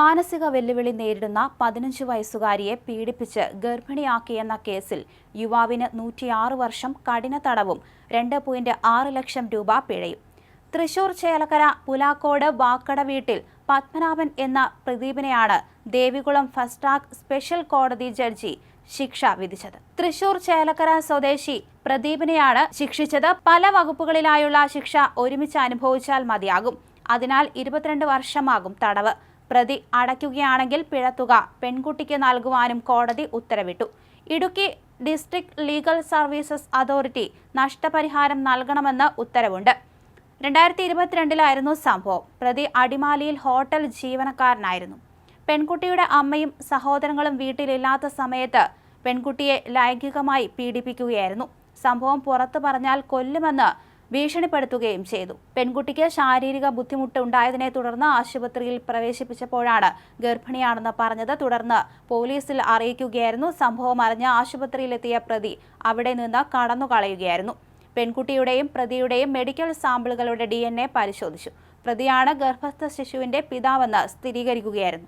മാനസിക വെല്ലുവിളി നേരിടുന്ന പതിനഞ്ച് വയസ്സുകാരിയെ പീഡിപ്പിച്ച് ഗർഭിണിയാക്കിയെന്ന കേസിൽ യുവാവിന് നൂറ്റിയാറ് വർഷം കഠിന തടവും രണ്ട് പോയിന്റ് ആറ് ലക്ഷം രൂപ പിഴയും. തൃശൂർ ചേലക്കര പുലാക്കോട് വാക്കട വീട്ടിൽ പത്മനാഭൻ എന്ന പ്രദീപിനെയാണ് ദേവികുളം ഫസ്റ്റ് ട്രാക്ക് സ്പെഷ്യൽ കോടതി ജഡ്ജി ശിക്ഷ വിധിച്ചത്. തൃശൂർ ചേലക്കര സ്വദേശി പ്രദീപിനെയാണ് ശിക്ഷിച്ചത്. പല വകുപ്പുകളിലായുള്ള ശിക്ഷ ഒരുമിച്ച് അനുഭവിച്ചാൽ മതിയാകും. അതിനാൽ ഇരുപത്തിരണ്ട് വർഷമാകും തടവ്. പ്രതി അടയ്ക്കുകയാണെങ്കിൽ പിഴത്തുക പെൺകുട്ടിക്ക് നൽകുവാനും കോടതി ഉത്തരവിട്ടു. Idukki district legal services authority നഷ്ടപരിഹാരം നൽകണമെന്ന് ഉത്തരവുണ്ട്. രണ്ടായിരത്തി ഇരുപത്തിരണ്ടിലായിരുന്നു സംഭവം. പ്രതി അടിമാലിയിൽ ഹോട്ടൽ ജീവനക്കാരനായിരുന്നു. പെൺകുട്ടിയുടെ അമ്മയും സഹോദരങ്ങളും വീട്ടിലില്ലാത്ത സമയത്ത് പെൺകുട്ടിയെ ലൈംഗികമായി പീഡിപ്പിക്കുകയായിരുന്നു. സംഭവം പുറത്തു പറഞ്ഞാൽ കൊല്ലുമെന്ന് ഭീഷണിപ്പെടുത്തുകയും ചെയ്തു. പെൺകുട്ടിക്ക് ശാരീരിക ബുദ്ധിമുട്ട് ഉണ്ടായതിനെ തുടർന്ന് ആശുപത്രിയിൽ പ്രവേശിപ്പിച്ചപ്പോഴാണ് ഗർഭിണിയാണെന്ന് പറഞ്ഞത്. തുടർന്ന് പോലീസിൽ അറിയിക്കുകയായിരുന്നു. സംഭവം അറിഞ്ഞ ആശുപത്രിയിലെത്തിയ പ്രതി അവിടെ നിന്ന് കടന്നുകളയുകയായിരുന്നു. പെൺകുട്ടിയുടെയും പ്രതിയുടെയും മെഡിക്കൽ സാമ്പിളുകളുടെ ഡി പരിശോധിച്ചു. പ്രതിയാണ് ഗർഭസ്ഥ ശിശുവിന്റെ പിതാവെന്ന് സ്ഥിരീകരിക്കുകയായിരുന്നു.